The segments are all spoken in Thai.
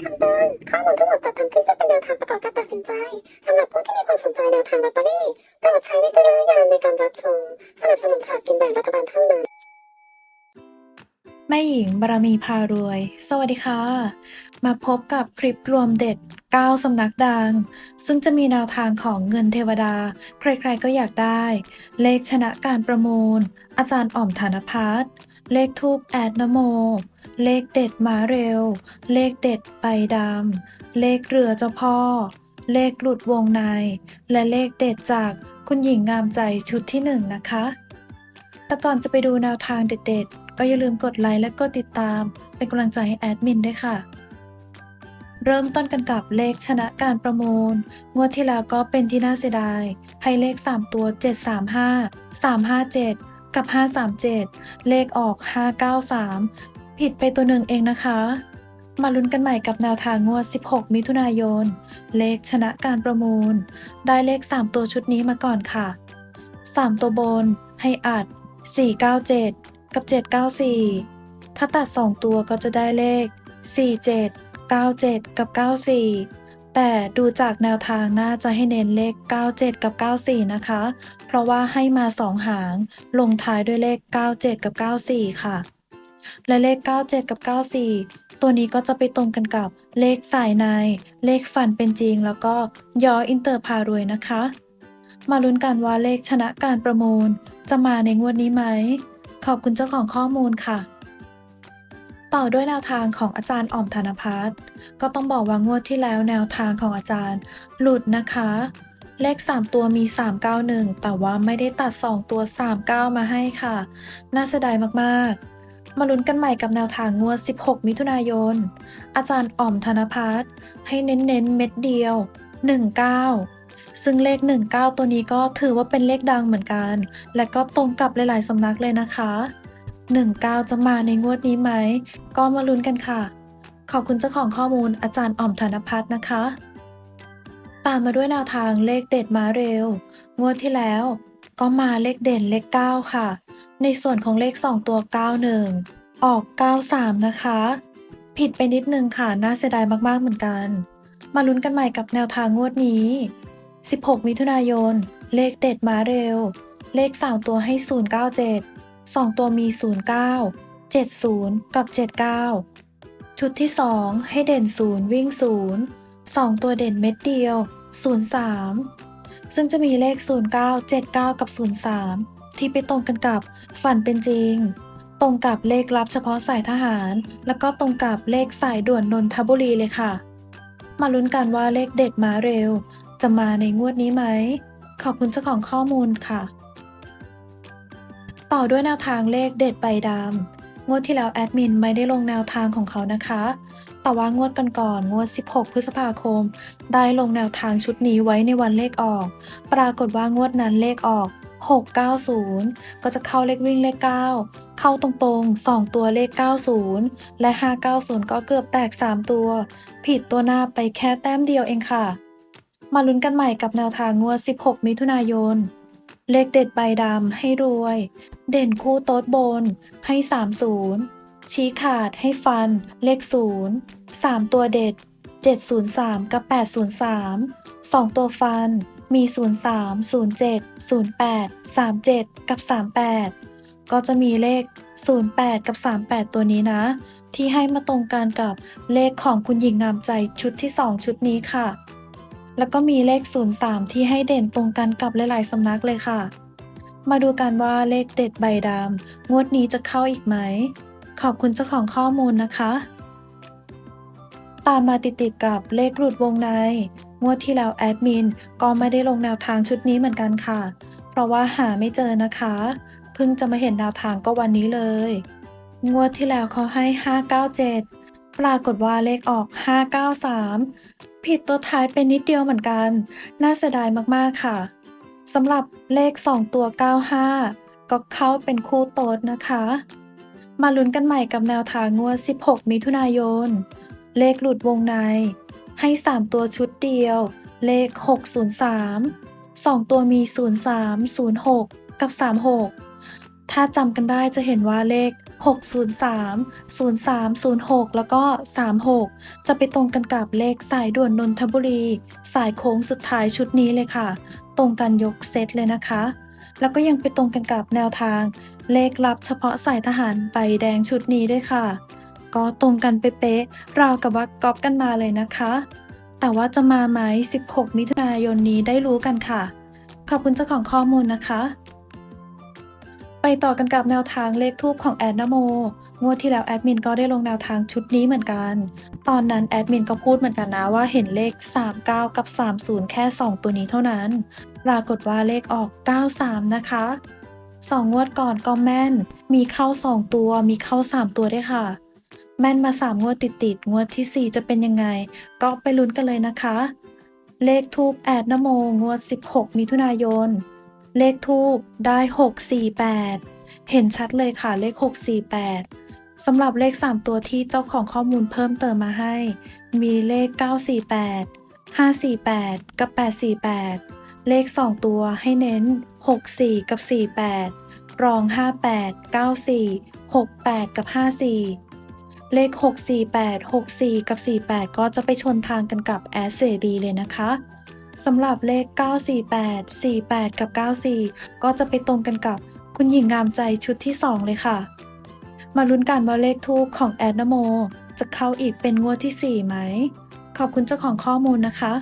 คำเตือนข้อมูลทั้งหมดจัดทำขึ้นเพื่อเป็นแนวทางประกอบการตัดสินใจสำหรับผู้ที่มีความสนใจแนวทางลอตเตอรี่โปรดใช้วิจารณญาณในการรับชมสนับสนุนฉลากกินแบ่งรัฐบาลเท่านั้นแม่หญิงบารมีพารวย สวัสดีค่ะ มาพบกับคลิปรวมเด็ด 9 สำนักดัง ซึ่งจะมีแนวทางของเงินเทวดา ใครๆก็อยากได้ เลขชนะการประมูล อาจารย์อ่อมธนพัฒเลขทูปแอดนโม เลขเด็ดมาเร็ว เลขเด็ดใบดำ เลขเรือเจ้าพ่อ เลขหลุดวงใน และเลขเด็ดจากคุณหญิงงามใจชุดที่หนึ่งนะคะ แต่ก่อนจะไปดูแนวทางเด็ดๆ ก็อย่าลืมกดไลค์และกดติดตาม เป็นกำลังใจให้แอดมินด้วยค่ะ เริ่มต้นกันกับเลขชนะการประมูล งวดที่แล้วก็เป็นที่น่าเสียดาย ให้เลข 3 ตัว 735 357กับ 537 เลขออก 593 ผิดไปตัวหนึ่งเองนะคะ มาลุ้นกันใหม่กับแนวทางงวด 16 มิถุนายน เลขชนะการประมูล ได้เลข 3 ตัวชุดนี้มาก่อนค่ะ 3 ตัวบน ให้อัด 497 กับ 794 ถ้าตัด 2 ตัวก็จะได้เลข 47 97 กับ 94 แต่ดูจากแนวทางน่าจะให้เน้นเลข 97 กับ 94 นะคะ เพราะว่าให้มา 2 หาง ลงท้ายด้วยเลข 97 กับ 94 ค่ะ และเลข 97 กับ 94 ตัวนี้ก็จะไปตรงกันกับเลขสายใน เลขฝันเป็นจริง แล้วก็ยออินเตอร์พารวยนะคะ มาลุ้นกันว่าเลขชนะการประมูล จะมาในงวดนี้ไหม ขอบคุณเจ้าของข้อมูลค่ะ ต่อด้วยแนวทางของอาจารย์อ่อมธนพัฒน์ก็ต้องบอกว่างวดที่แล้วแนวทางของอาจารย์ หลุดนะคะเลข 3 ตัวมี 391 แต่ว่าไม่ได้ตัด 2 ตัว 39 มาให้ค่ะ น่าเสียดายมาก ๆ มาลุ้นกันใหม่กับแนวทางงวด 16 มิถุนายน อาจารย์อ่อมธนพัฒน์ให้เน้นๆเม็ดเดียว 19 ซึ่งเลข 19 ตัวนี้ก็ถือว่าเป็นเลขดังเหมือนกัน และก็ตรงกับหลาย ๆ สำนักเลยนะคะ 19 จะมาในงวดนี้ไหม ก็มาลุ้นกันค่ะ ขอบคุณเจ้าของข้อมูลอาจารย์อ่อมธนพัฒน์นะคะ ตามมาด้วยแนวทางเลขเด็ดมาเร็ว งวดที่แล้ว ก็มาเลขเด่นเลข 9 ค่ะ ในส่วนของเลข 2 ตัว 91 ออก 93 นะคะ ผิดไปนิดนึงค่ะ น่าเสียดายมากๆเหมือนกัน มาลุ้นกันใหม่กับแนวทางงวดนี้ 16 มิถุนายน เลขเด็ดมาเร็ว เลข 3 ตัวให้ 097 2 ตัวมี 09 70 กับ 79 ชุดที่ 2 ให้เด่น 0 วิ่ง 0 2 ตัวเด่นเม็ดเดียว 03 ซึ่งจะมีเลข 09 79 กับ 03 ที่ไปตรงกันกับฝันเป็นจริง ตรงกับเลขลับเฉพาะสายทหาร แล้วก็ตรงกับเลขสายด่วนนนทบุรีเลยค่ะ มาลุ้นกันว่าเลขเด็ดมาเร็ว จะมาในงวดนี้ไหม ขอบคุณเจ้าของข้อมูลค่ะ ต่อด้วยแนวทางเลขเด็ดใบดำงวดที่แล้วแอดมินไม่ได้ลงแนวทางของเขานะคะแต่ว่างวดกันก่อนงวด 16 พฤษภาคม ได้ลงแนวทางชุดนี้ไว้ในวันเลขออก ปรากฏว่างวดนั้นเลขออก 690 ก็จะเข้าเลขวิ่งเลข 9 เข้าตรงๆ 2 ตัวเลข 90 และ 590 ก็เกือบแตก 3 ตัว ผิดตัวหน้าไปแค่แต้มเดียวเองค่ะ มาลุ้นกันใหม่กับแนวทางงวด 16 มิถุนายน เลขเด็ดใบดำให้รวย เด่นคู่โต๊ดบนให้ 30 ชี้ขาดให้ฟัน เลข 0 3 ตัวเด็ด 703 กับ 803 2 ตัวฟัน มี 03 07 08 37 กับ 38 ก็จะมีเลข 08 กับ 38 ตัวนี้นะ ที่ให้มาตรงกันกับเลขของคุณหญิงงามใจชุดที่ 2 ชุดนี้ค่ะ แล้วก็มีเลข 03 ที่ให้เด่นตรงกันกับหลายๆสำนักเลยค่ะ มาดูกันว่าเลขเด็ดใบดำงวดนี้จะเข้าอีกไหม ขอบคุณเจ้าของข้อมูลนะคะ ตามมาติดๆกับเลขหลุดวงใน งวดที่แล้วแอดมินก็ไม่ได้ลงแนวทางชุดนี้เหมือนกันค่ะ เพราะว่าหาไม่เจอนะคะ เพิ่งจะมาเห็นแนวทางก็วันนี้เลย งวดที่แล้วเขาให้ 597 ปรากฏว่าเลขออก 593 ผิดตัวท้ายเป็นนิดเดียวเหมือนกัน น่าเสียดายมากๆค่ะสำหรับเลข 2 ตัว 95 ก็เข้าเป็นคู่โต๊ดนะคะ มาลุ้นกันใหม่กับแนวทางงวด 16 มิถุนายน เลขหลุดวงใน ให้ 3 ตัวชุดเดียว เลข 603 2 ตัวมี 03 06 กับ 36 ถ้าจำกันได้จะเห็นว่าเลข 603 0306 แล้วก็ 36 จะไปตรงกันกับเลขสายด่วนนนทบุรี สายโค้งสุดท้ายชุดนี้เลยค่ะ ตรงกันยกเซตเลยนะคะ แล้วก็ยังไปตรงกันกับแนวทาง เลขลับเฉพาะสายทหารใบแดงชุดนี้ด้วยค่ะ ก็ตรงกันเป๊ะๆราวกับว่าก๊อปกันมาเลยนะคะ แต่ว่าจะมาไหม 16 มิถุนายนนี้ได้รู้กันค่ะ ขอบคุณเจ้าของข้อมูลนะคะ ไปต่อกันกับแนวทางเลขทูปของแอดนโมงวดที่แล้วแอดมินก็ได้ลงแนวทางชุดนี้เหมือนกัน ตอนนั้นแอดมินก็พูดเหมือนกันนะว่าเห็นเลข 39 กับ 30 แค่ 2 ตัวนี้เท่านั้น ปรากฏว่าเลขออก 93 นะคะสองงวดก่อนก็แม่น มีเข้า 2 ตัว มีเข้า 3 ตัวด้วยค่ะ แม่นมา3งวดติดๆงวดทีสี่4จะเป็นยังไง ก็ไปลุ้นกันเลยนะคะ เลขทูปแอดนโมงวด 16 มิถุนายน เลขทูปได้ 648 เห็นชัดเลยค่ะเลข 648สำหรับเลข 3 ตัวที่เจ้าของข้อมูลเพิ่มเติมมาให้ มีเลข 948 548 กับ 848 เลข 2 ตัวให้เน้น 64 กับ 48 รอง 58 94 68 กับ 54 เลข 648 64 กับ 48 ก็จะไปชนทางกันกับแอสเซดีเลยนะคะสำหรับเลข 948 48 กับ 94 ก็จะไปตรงกันกับคุณหญิงงามใจชุดที่ 2 เลยค่ะ มาลุ้นกันว่าเลขทูปของแอดนโม จะเข้าอีกเป็นงวดที่ 4 ไหม ขอบคุณเจ้าของข้อมูลนะคะ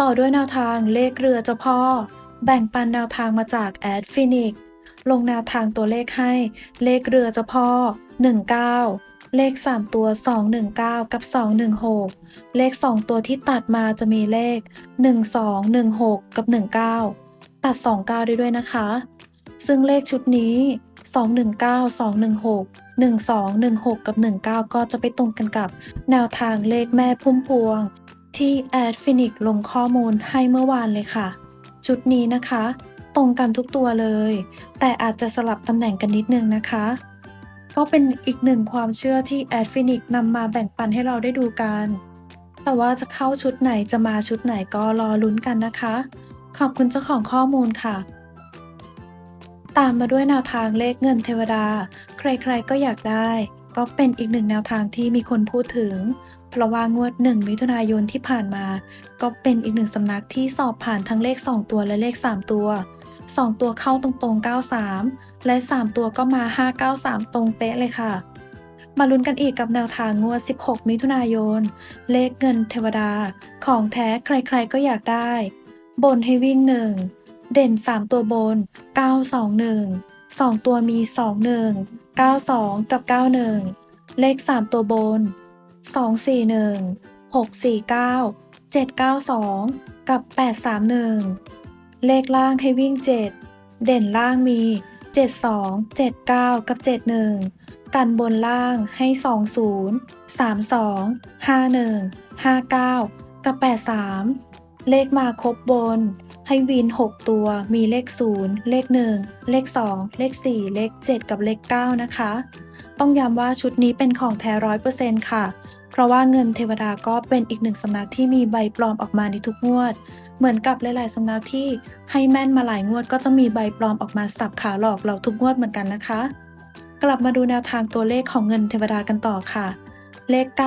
ต่อด้วยแนวทางเลขเรือเจ้าพ่อ แบ่งปันแนวทางมาจากแอดฟินิกลงแนวทางตัวเลขให้เลขเรือเจ้าพ่อ 19 เลข 3 ตัว 219 กับ 216 เลข 2 ตัวที่ตัดมาจะมีเลข 12 16 กับ 19 ตัด 29 ได้ด้วยนะคะ ซึ่งเลขชุดนี้ 219 216 1216 กับ 19 ก็จะไปตรงกันกับแนวทางเลขแม่พุ่มพวง ที่แอดฟินิกลงข้อมูลให้เมื่อวานเลยค่ะ ชุดนี้นะคะ ตรงกันทุกตัวเลย แต่อาจจะสลับตำแหน่งกันนิดนึงนะคะ ก็เป็นอีกหนึ่งความเชื่อที่แอดฟินิกนำมาแบ่งปันให้เราได้ดูกัน แต่ว่าจะเข้าชุดไหนจะมาชุดไหนก็รอลุ้นกันนะคะ ขอบคุณเจ้าของข้อมูลค่ะ ตามมาด้วยแนวทางเลขเงินเทวดา ใครๆก็อยากได้ ก็เป็นอีกหนึ่งแนวทางที่มีคนพูดถึง เพราะว่างวดหนึ่งมิถุนายนที่ผ่านมา ก็เป็นอีกหนึ่งสำนักที่สอบผ่านทั้งเลข 2 ตัวและเลข 3 ตัว 2 ตัวเข้าตรงๆ 93 และ 3 ตัวก็มา 593 ตรงเป๊ะเลยค่ะ มาลุ้นกันอีกกับแนวทางงวด 16 มิถุนายน เลขเงินเทวดา ของแท้ใครๆก็อยากได้ บนให้วิ่ง 1 เด่น 3 ตัวบน 921 2 ตัวมี 21 92 กับ 91 เลข 3 ตัวบน 241 649 792 กับ 831 เลขล่างให้วิ่ง 7 เด่นล่างมี 72 79 กับ 71 กันบนล่างให้ 20 32 51 59 กับ 83 เลขมาครบบน ให้วิน 6 ตัวมีเลข 0 เลข 1 เลข 2 เลข 4 เลข 7 กับเลข 9 นะคะ ต้องย้ำว่าชุดนี้เป็นของแท้ร้อยเปอร์เซ็นต์ค่ะ เพราะว่าเงินเทวดาก็เป็นอีกหนึ่งสำนักที่มีใบปลอมออกมาในทุกงวด เหมือนกับหลายๆสำนักที่ให้แม่นมาหลายงวดก็จะมีใบปลอมออกมาสับขาหลอกเราทุกงวดเหมือนกันนะคะ กลับมาดูแนวทางตัวเลขของเงินเทวดากันต่อค่ะ เลข 912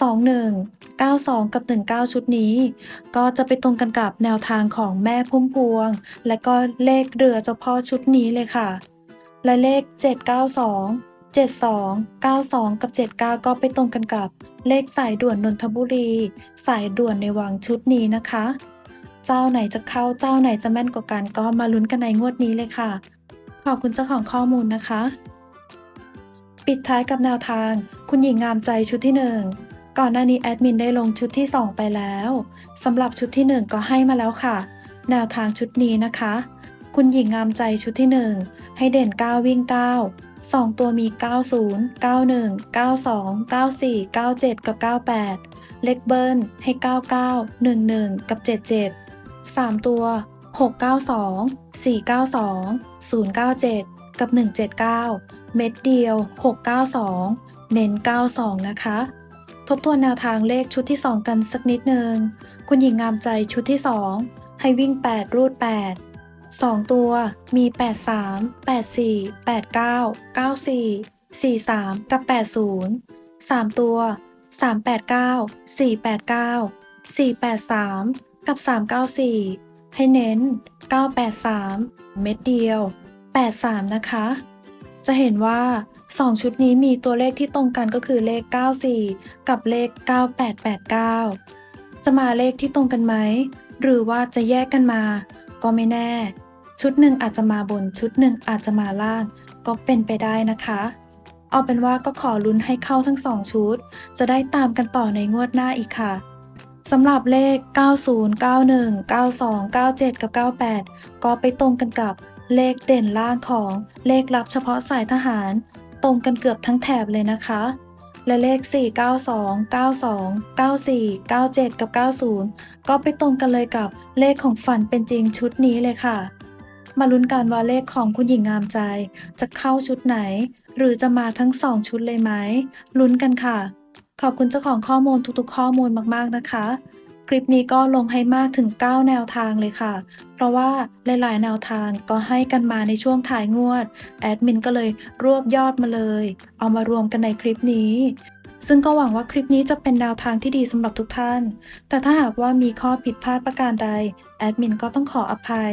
21 92 กับ 19 ชุดนี้ ก็จะไปตรงกันกับแนวทางของแม่พุ่มพวง และก็เลขเรือเจ้าพ่อชุดนี้เลยค่ะ และเลข 792 72 92 กับ 79 ก็ไปตรงกันกับเลขสายด่วนนนทบุรี สายด่วนในวังชุดนี้นะคะ เจ้าไหนจะเข้าเจ้าไหนจะแม่นกว่ากันก็มาลุ้นกันในงวดนี้เลยค่ะ ขอบคุณเจ้าของข้อมูลนะคะ ปิดท้ายกับแนวทาง คุณหญิงงามใจชุดที่ 1 ก่อนหน้านี้แอดมินได้ลงชุดที่ 2 ไปแล้วสำหรับชุดที่ 1 ก็ให้มาแล้วค่ะ แนวทางชุดนี้นะคะ คุณหญิงงามใจชุดที่ 1 ให้เด่น 9 วิ่ง 9 2 ตัวมี 90 91 92 94 97 กับ 98 เลขเบิ้ลให้ 99 11 กับ 77 3 ตัว 692 492 097 กับ 179 เม็ดเดียว 692 เน้น 92 นะคะ ทบทวนแนวทางเลขชุดที่ 2 กันสักนิดหนึ่ง คุณหญิงงามใจชุดที่ 2 ให้วิ่ง 8 รูด 8 2 ตัวมี 83 84 89 94 43 กับ 80 3 ตัว 389 489 483 กับ 394 ให้เน้น 983 เม็ดเดียว 83 นะคะ จะเห็นว่า 2 ชุดนี้มีตัวเลขที่ตรงกันก็คือเลข 94 กับเลข 9889 จะมาเลขที่ตรงกันไหม หรือว่าจะแยกกันมา ก็ไม่แน่ ชุดหนึ่งอาจจะมาบนชุดหนึ่งอาจจะมาล่าง ก็เป็นไปได้นะคะ เอาเป็นว่าก็ขอลุ้นให้เข้าทั้งสองชุด จะได้ตามกันต่อในงวดหน้าอีกค่ะสำหรับเลข 90 91 92 97 กับ 98 ก็ไปตรงกันกับเลขเด่นล่างของเลขลับเฉพาะสายทหาร ตรงกันเกือบทั้งแถบเลยนะคะ และเลข 492 92 94 97 กับ 90 ก็ไปตรงกันเลยกับเลขของฝันเป็นจริงชุดนี้เลยค่ะ มาลุ้นกันว่าเลขของคุณหญิงงามใจ จะเข้าชุดไหน หรือจะมาทั้งสองชุดเลยไหมลุ้นกันค่ะ ขอบคุณเจ้าของข้อมูลทุกๆ ข้อมูลมากๆนะคะ คลิปนี้ก็ลงให้มากถึง 9 แนวทางเลยค่ะ เพราะว่าหลายๆ แนวทางก็ให้กันมาในช่วงถ่ายงวด แอดมินก็เลยรวบยอดมาเลย เอามารวมกันในคลิปนี้ซึ่งก็หวังว่าคลิปนี้จะเป็นแนวทางที่ดีสำหรับทุกท่าน แต่ถ้าหากว่ามีข้อผิดพลาดประการใด แอดมินก็ต้องขออภัย